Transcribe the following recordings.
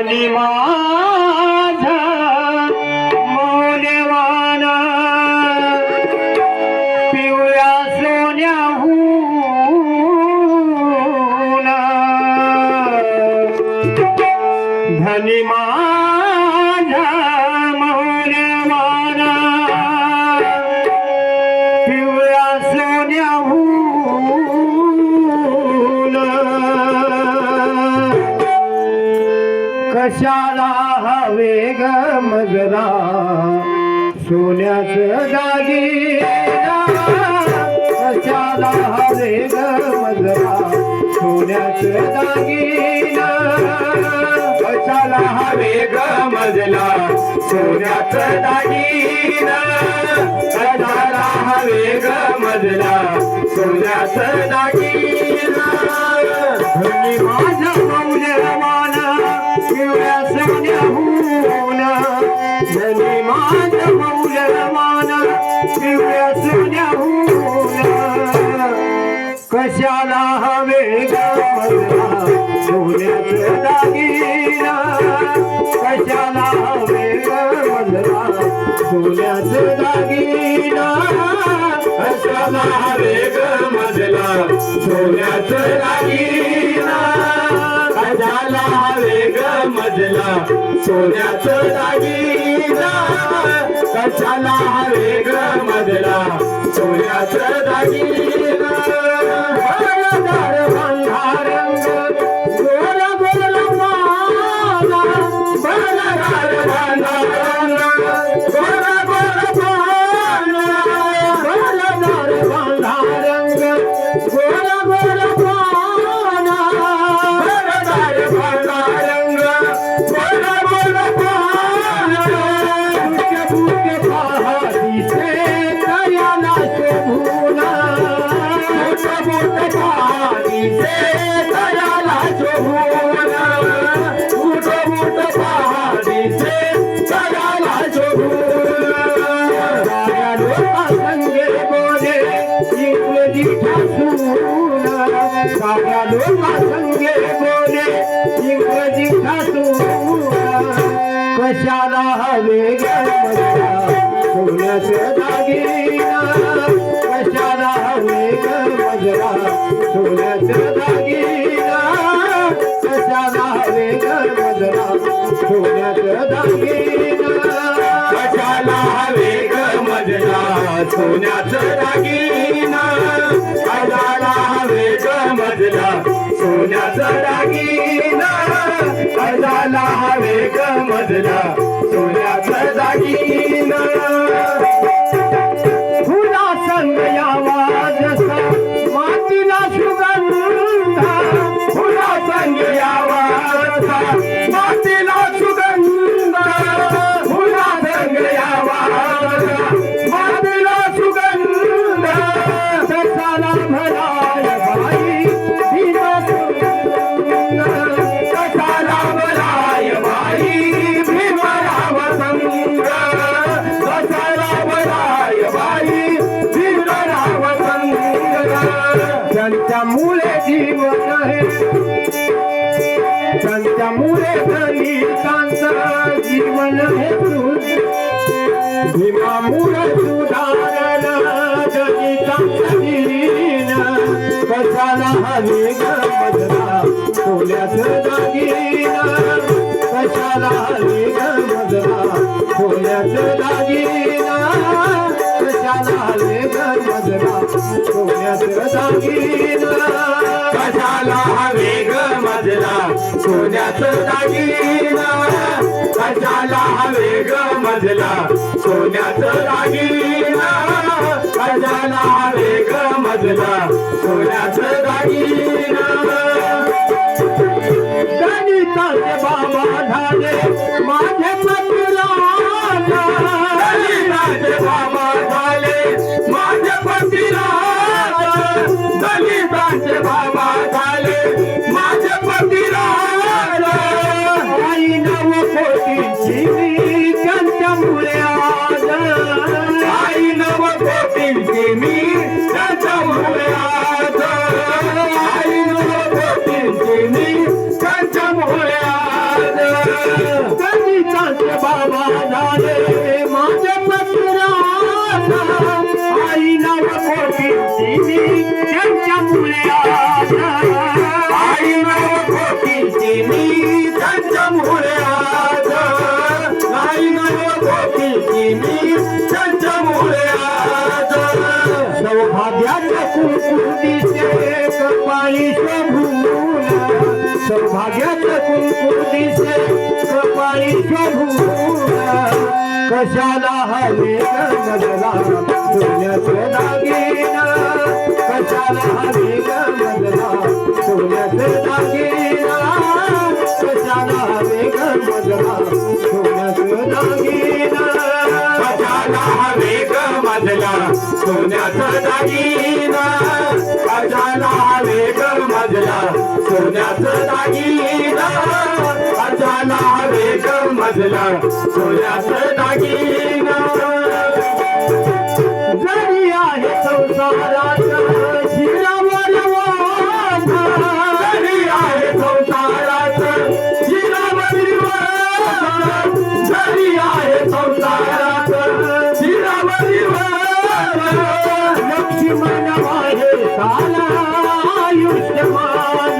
धनी माझा मौल्यवान. पिवळ्या सोन्याहून. धनी माझा कशाला हवे ग मजरा सोन्याचं दागिना कशाला हवे ग मजरा सोन्याचं दागिना कशाला हवे ग मजला सोन्याचं दागिना कशाला हवे ग मजला सोन्याचं दागिना माझ्या मौल्यवान पिवळ्या सोन्याहून धनी माझा मौल्यवान पिवळ्या सोन्याहून कशाला हवे मला सोन्याचं दागिना. कशाला हवे मला सोन्याचं दागिना. मजला. सोन्याचं दागिना कशाला हवे ग मजला. सोन्याचं दागिना सोन्याचं दागिना कशाला हवे ग मजला दागिना. कशाला हवे ग मजला दागिना. त्यांच्या मुळे जीवन आहे. त्यांच्या मुळे दलितांचं जीवन हे भीमा मुळे सुधारण दलितांचं कशाला हवे ग मजला दागिना? कशाला मजला सोन्याचं दागिना कशाला हवे मजला सोन्याचं दागिना. कशाला हवे मजला सोन्याचं दागिना कशाला मजला सोन्याचं दागिना कशाला हवे ग मजला सोन्याचं दागिना. दलिताचे बाबा झाले कोटींची मी त्यांच्यामुळे आज. आई नव कोटीची मी त्यांच्यामुळे आज. आई नव मी त्यांच्यामुळे आज. सौभाग्याच्या कुलकुर्तीचे कपाळी शोभून सौभाग्याच्या कशाला हवे ग मजला? सोन्याचं कशाला हवे ग मजला? सोन्याचं कशाला हवे कशाला हवे सोन्याचा दागिना. कशाला हवे ग मजला? सोन्याचा दागिना. ग मजला दागिना. जरी आहे संसाराचा शिरावर जरी आहे जरी आहे लक्ष्मण आहे साला आयुष्यमान.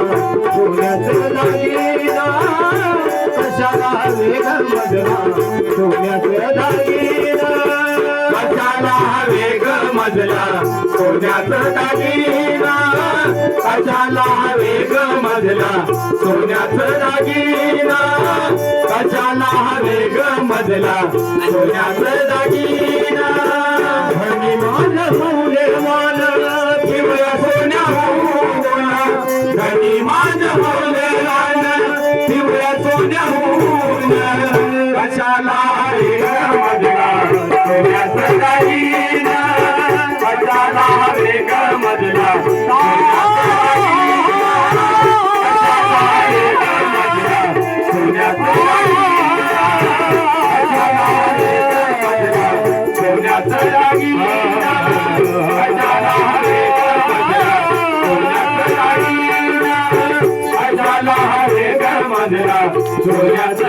सोन्याचं दागिना कशाला हवे ग मजला सोन्याचं दागिना कशाला हवे मजला सोन्याचं दागिना कशाला मजला दागिना कशाला मजला दागिना कशाला Yeah.